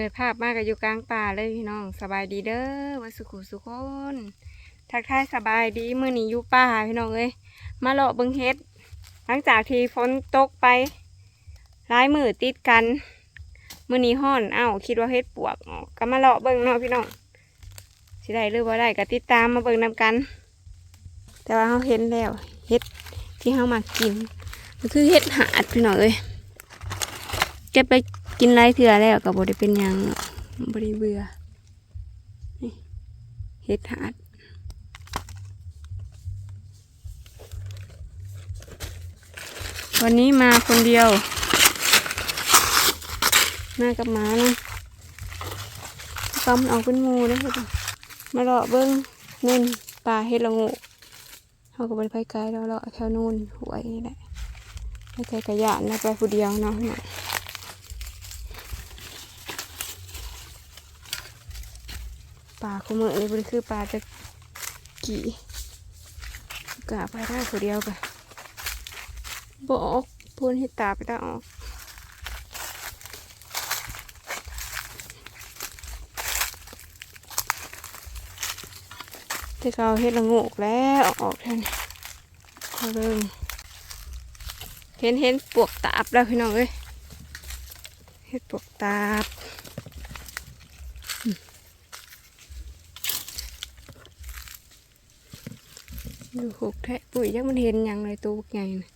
ปิดภาพมากกับอยู่กลางป่าเลยพี่น้องสบายดีเด้อวัสุขุสุขคนทักทายสบายดีมื้อนี้อยู่ป่าพี่น้องเอ้ยมาเลาะเบิงเฮ็ด หลังจากที่ฝนตกไปหลายมือติดกันมื้อนี้ฮ้อนเอ้าคิดว่าเฮ็ดปวกออกก็มาเลาะเบิ่งเนาะพี่น้องสิได้หรือบ่าได้ก็ติดตามมาเบิ่งนำกัน แต่ว่าเราเห็นแล้วเฮ็ดที่เรามากินมันคือเฮ็ดหาดพี่น้องเอ้ยเก็บไป กินไรเถื่อแล้วก็บ่ได้เป็นหยังเนาะบ่ได้เบือนี่เฮ็ดหาดวันนี้มาคนเดียวมากับหมานะกำเอาเป็นหมูนะพี่น้องมาเลาะเบิ้งเน่นปลาเฮ็ดละโงูเขาก็ไปไปไกลแล้วเลาะแถวนู่นหวยนี่แหละไปไกลกระยานแล้วไปผู้เดียวเนาะพี่น้องป ลาคุมือนี่บริคือปลาจะกี่กะไปได้ผู้เดียวกันบอกพูนให้ตาไปตาออกที่เขาเฮ็ดละโงกแล้วออกแทนเขาเริ่มเห็นเห็นปวกตาบแล้วพี่น้องเอ้ยเฮ็ดปวกตาบ ดูหกแทะปุ๋ยยังมันเห็นยังเลยตัวใหญ่นะ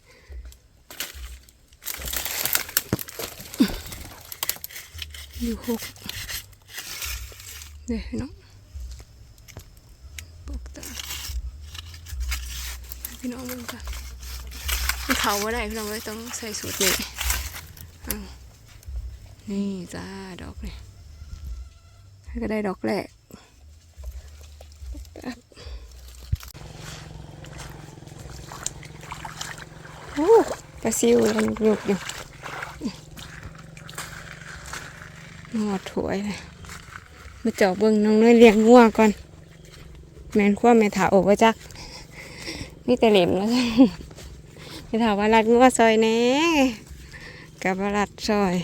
อยู่หกเนี่ยเนาะปกตาพี่น้องมึงกันเผาว่าได้พี่น้องไม่ต้องใส่สูตรนี่เอานี่จ้าดอกนี่ให้ก็ได้ดอกแรกปกตาโอ้ ปลาซิวมันยุกอยู่หอถวยเลยมาเจาะเบิ้งน้องน้อยเลี้ยงงัวก่อน แมนขั้วแม่ถาโอบว่าจักนี่แต่เหล็มแล้วแม่ถาว่ารัดงัวซอยแน่กับารัดซอย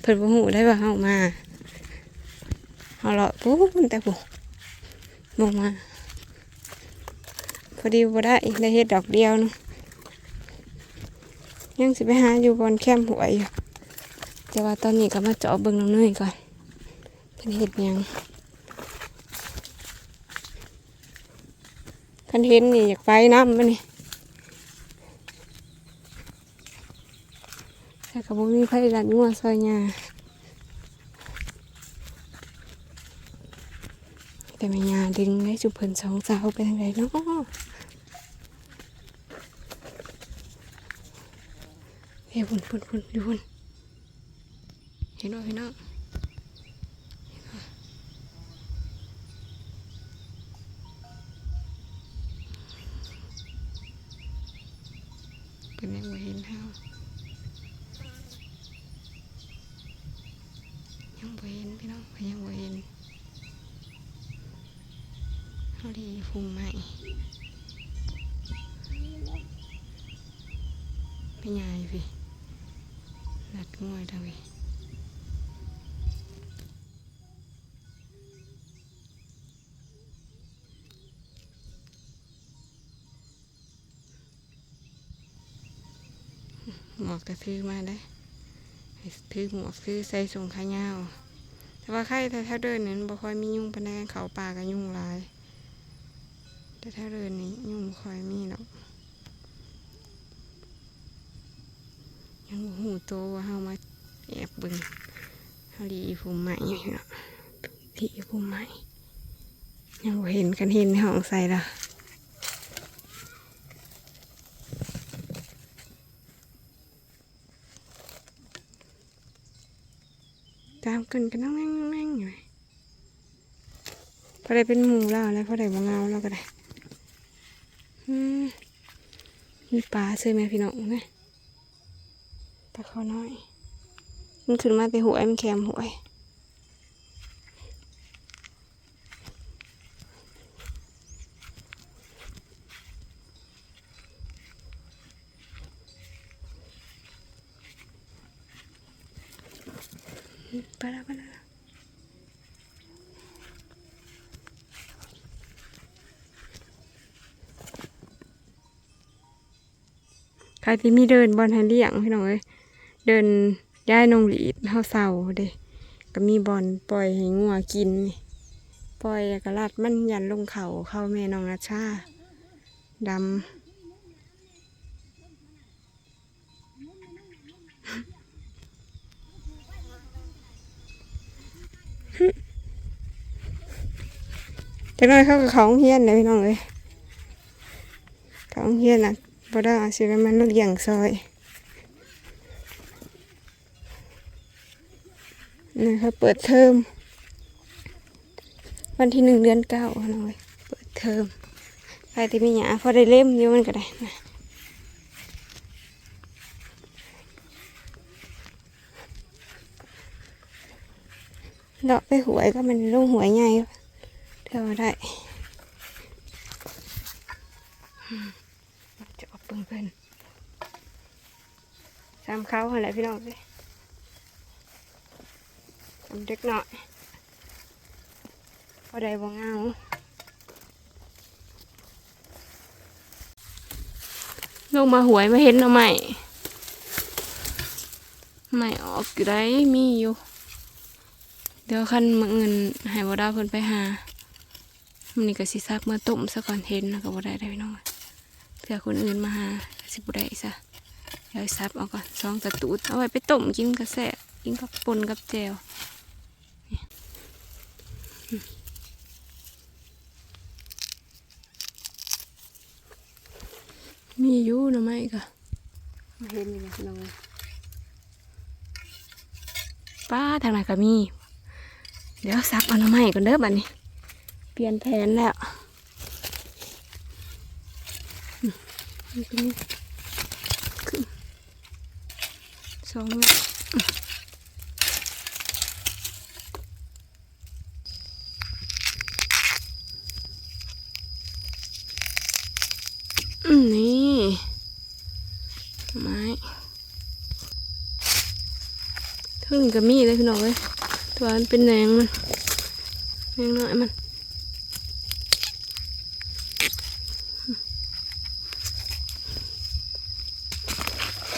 เพิ่นบ่หูได้ว่าเฮามาเฮาเลาะปุ๊บแต่ปุ๊บลงมา อดีบ่ได้ได้เฮ็ดดอกเดียวเนึงยังสิไปหาอยู่บอนแคมหวยอยู่แต่ว่าตอนนี้ก็มาเจาะเบิ่งน้องเนยก่อนเป็นเห็ดยังคันเห็นนี่อยากไปน้ำมันนี่แต่ก็บ่มีไผรัดงัวซอยหญ้าแต่แม่ยาดึงได้จุเพิ่นสองสาวไปทางไหนเนาะ ฮ้ยพุ่นพุ่นพุ่นดูพุ่นเห็นด้วยพี่น้องเป็นยังไม่เห็นเฮายังไม่เห็นพี่น้องยังไม่เห็นเฮาดีฟุ่มใหม่ไม่ใหญ่พี่ นัดง่วยทวีหมวกก็ซื้อมาได้ให้ถือหมวกซื้อใส่ส่งขายาว แต่ว่าใครแต่ถ้าเดินนั้นบ่ค่อยมียุ่งปานใดเขาป่ากับยุงหลาย แต่ถ้าเดินนี้ยุ่งบ่ค่อยมีหรอกยังบ่ หูโตว่าเฮามาแอบเบิ่งเฮาดีผู้ใหม่เนาะดีผู้ใหม่ยังเห็นกันเห็นในห้องใส่ละตามกันกันนั่งนั่งนั่งอยู่พอได้เป็นหมูแล้วแล้วพอได้บางเงาแล้วก็ได้มมีปลาซื้อไหมพี่น้องนะ ปลาเขาน้อย มันขึ้นมาแต่หวยมันแคมหวยไปล้วไปล้วใครที่มีเดินบอลให้เลี้ยงพี่น้องเอ้ย เดินย้ายนงหลีดเฮาเศร้าเด้ก็มีบอลปล่อยให้งัวกินนี่ปล่อยแล้วก็ลัดมันยันลงเขาเข้าแม่น้องนาชาดำจักน่อยเข้ากับเขาโรงเฮียนเลยพี่น้องเลยเขาโรงเฮียนอะพอได้อาสิกันมันลูกอย่างซอย นี่เขาเปิดเทอมวันที่หนึ่งเดือนเก้าพี่น้องเลยเปิดเทอมใครที่มีหยาพอได้เล่มอยู่มันก็ได้นะเลาะไปหวยก็มันลงหวยใหญ่เท่าได้จะออกเปิงเพิ่นสามเขาอะไรพี่น้องเลย เด็กหน่อยพอได้บ่เงาลงมาหวยมาเห็นเอาใหม่ไม่ออกอยู่ได้มีอยู่ เดี๋ยวคันมือเงินให้บ่ได้เพิ่นไปหามันนี่ก็สิซักเมื่อต้มซะก่อนเห็นแล้วก็บ่ได้ได้พี่น้องเผื่อคนอื่นมาหาสิบ่ได้ซะเดี๋ยวซับเอาก่อนสองตะตูดเอาไว้ไปต้มกินกระแสบกินกับปนกับแจวนี่อืม มีอยู่หน่อไม้ก็มาเห็นนี่นะพี่น้องป้าทางไหนก็มี เดี๋ยวซับเอาหน่อไม้ก่อนเด้อบัดนี้ เปลี่ยนแผนแล้วอืมนี่ก็นี่ขึ้นสองเมตรอืมนี่ไม้ ทั้งนี้ก็มีเลยพี่น้องเลยตัวมันเป็นแหนงมันแหนงน้อยมัน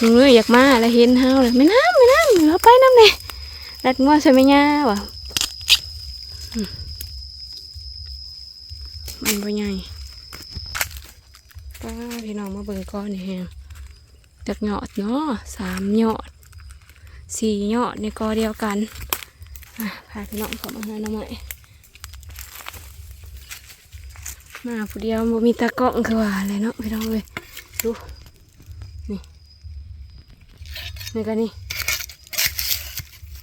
มึงเลยอยากมาแล้วเห็นเฮาเลยไม่น้ำไม่น้ำเราไปน้ำเลยรัดงัวใช่ไหมย่าวะมันบ่ใหญ่ป้าพี่น้องมาเบิ่งก้อนนี่แฮงจากหยอดเนาะสามหยอด สี่หยอดในกอเดียวกันอะพาพี่น้องเข้ามาหาหน่อไม้มาผู้เดียวบ่มีตากล้องคือว่าอะไรเนาะพี่น้องเลยดูนี่ก็นี่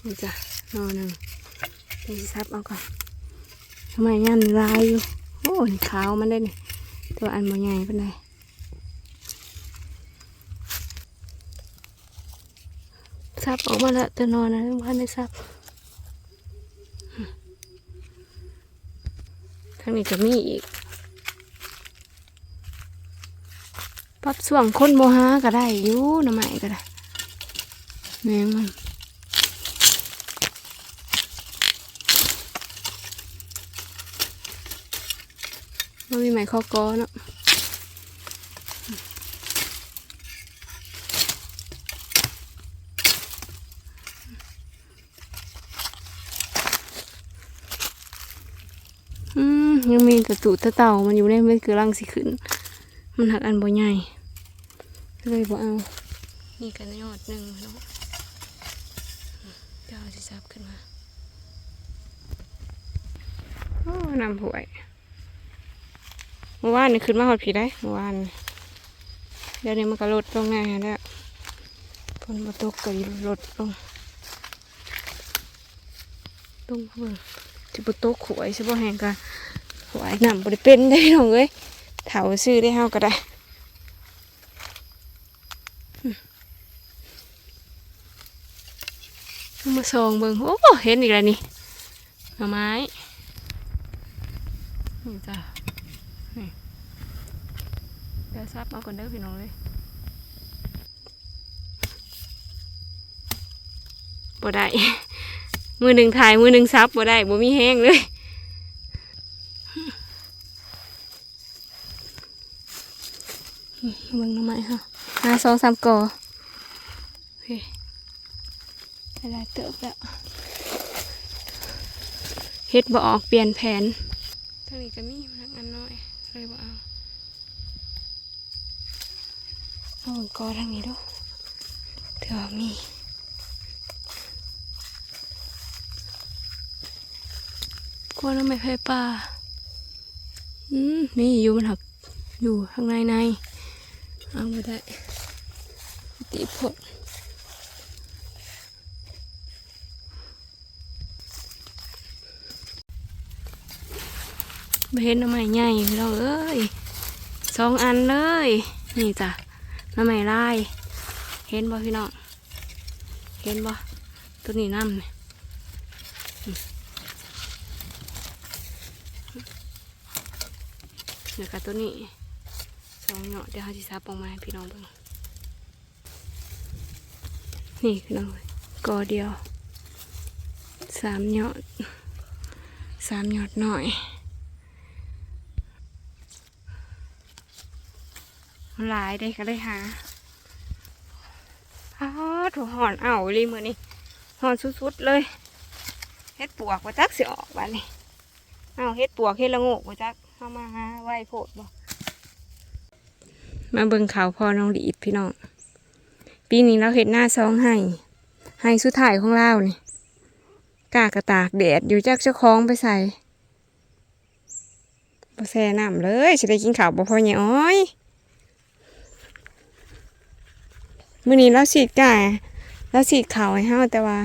นี่จ้ะนอนหนึ่งนี่สิซับเอาก่อนทำไมงานลายอยู่โอ้นี่ขาวมันได้นี่ตัวอันบ่ใหญ่เป็นไร ซับออกมาแล้วจะนอนนะพันได้ซับทางนี้จะมีอีกปับส่วงคนโมหาก็ได้อยู่น้ำใหม่ก็ได้แมงมันมันมีไหมข้อกอเนาะอืมยังมีแตูตะเต่ามันอยู่ในมันคือรังสิขึ้น มันหักอันบ่ใหญ่เลยบ่เอา นี่กันยอดหนึ่งเนาะเจ้าสิซับขึ้นมาโอ้นำหวยเมื่อวานนี่ขึ้นมาหอดผีได้เมื่อวานเดี๋ยวนี้มันก็ลดลงแน่แล้วฝนมาตกก็ลดลงลงเบิ่งสิบตกหวยสิบ่แห้งกัน หวยนำบ่ได้เป็นได้หรอเอ้ยเถาซื้อได้เฮาก็ได้มาส่องเบิ่งโอ้เห็นอีกแล้วนี่หน่อไม้นี่จ้ะนี่เดี๋ยวซับเอาก่อนเด้อพี่น้องเลยบ่ได้มือหนึ่งถ่ายมือหนึ่งซับบ่ได้บ่มีแห้งเลยเบิ่งหน้ำ ไม้ค่ะหาสองสามกอโอเคเวลาเติบแล้วเฮ็ดบ่ออกเปลี่ยนแผนทางนี้ก็มีพนักงานน้อยเลยบ่เอาเอาเบิ่งกอทางนี้ดูเถื่อมีกลัวน้ำไม่ไผ่ป่าอืมนี่อยู่มันหักอยู่ข้างในใน เอาไม่ได้ตีผลไปเห็นน้ำใหม่ใหญ่เราเอ้ยสองอันเลย นี่จ้ะน้ำใหม่ลาย เห็นบ่พี่น้องเห็นบ่ตัวนี้น้ำเนี่ยเดี๋ยวกับตัวนี้ สองเนาะเดี๋ยวเขาจะซับออกมาให้พี่น้องเบิ่งนี่พี่น้องกอเดียวสามเนาะสามหยอดหน่อยหลายได้ก็เลยหาอ้าวถูกหอนเอาลีมือนี่หอนสุดๆเลยเฮ็ดปวกว่าจักสิออกบ้านนี่เอาเฮ็ดปวกเฮ็ดละโงกว่าจักเข้ามาหาไหวโพดบ่ มาเบิ่งเขาวพอน้องดีดพี่น้อง ปีนี้เราเห็ดหน้าซองให้ ให้สุดท้ายของเรานี่กากระตากแดดอยู่จักเจ้าของไปใส่บ่แซ่น้ำเลยสิได้กินข้าวบ่พอเนี่ยอ้อยมื้อนี้เราฉีดกาเราฉีดข้าวให้เฮาแต่ว่า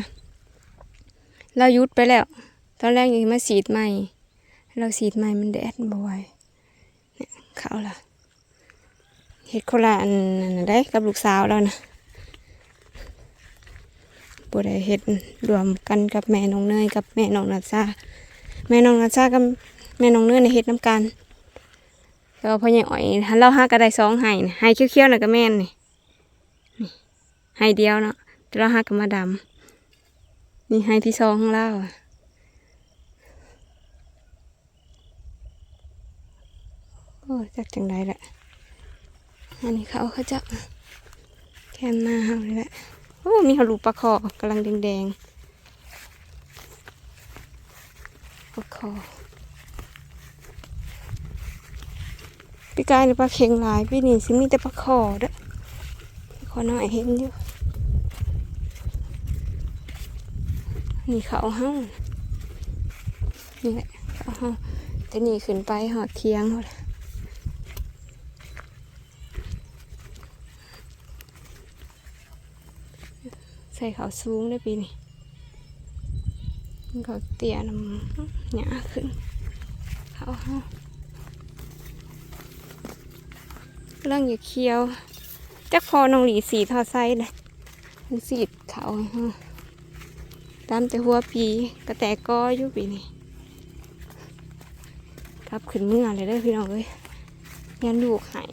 เรายุดไปแล้ว ตอนแรกยังมาฉีดใหม่ เราสีดไม้มันแดดบ่ไหวเนี่ยเขาล่ะ เฮ็ดคละอันนั้นได้กับลูกสาวแล้วนะบ่ได้เฮ็ดรวมกันกับแม่น้องเนยกับแม่น้องนัชาแม่น้องนัชากับแม่น้องเนยในเฮ็ดน้ำกันแล้วพ่อใหญ่อ้อยหันเราห้าก็ไดสองไห้ไห้เขี้ยวๆน่ะก็แม่นนี่ไห้เดียวเนาะแต่เราห้าก็มาดำนี่ไห้ที่สองของเราอะโอ้จักจังไดแหละ อันนี้เขาเขาจะแคมหน้าเฮาเลยแหละโอ้มีเขาลูปลาคอกำลังแดงๆปลาคอปีกายนี่ปลาเค็งหลายปีนี้สิมีแต่ปลาคอเด้อคอน้อยเห็นอยู่นี่เขาเฮานี่แหละเขาเฮาแต่นี่ขึ้นไปหอดเทียงหมด ส่เขาสูงได้ปีนี้เขาเตี้ยนำหยาขึ้น เขาเรื่องอย่าเคี้ยวจักพอน้องหลีสีทอไซเลยสีเขาตามแต่หัวปีกระแตก้ออยู่ปีนี้กลับขึ้นเมื่อเลยเด้อพี่น้องเอ้ยยันลูหาย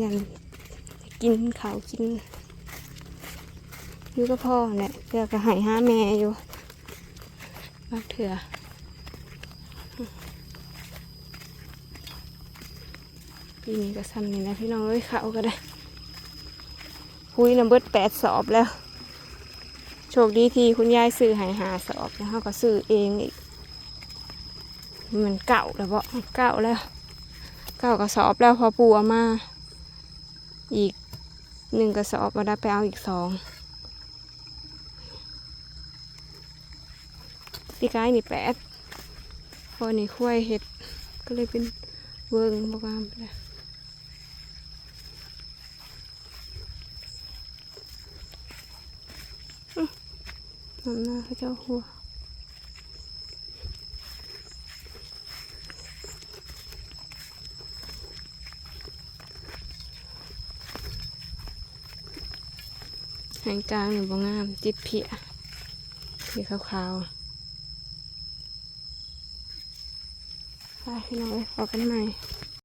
ยันกินเขากิน อยู่กับพ่อเนี่ยเพื่อก็ใหายห้าแม่อยู่มากเถื่อปีนี้ก็ซ้ำนี่นะพี่น้องเอ้ยเขาก็ได้คุยน้ำเบิดแปดสอบแล้ว โชคดีที่คุณยายซื้อใหายหาสอบแล้วเขาก็ซื้อเองอีกมันเก่าแล้วบ่เก่าแล้ว เก่ากระสอบแล้วพอปูเอามา อีกหนึ่งกระสอบมาได้ไปเอาอีกสอง ปีกายนี่แปดพอนี่คุ้ยเห็ดก็เลยเป็นเวิร์งประมาไปเลยน้ำหน้าเขาเจ้าหัวหางกลางนี่บ่งงามติดเพียสีขาวๆ ไป พี่น้องเอ้ยพอกันใหม่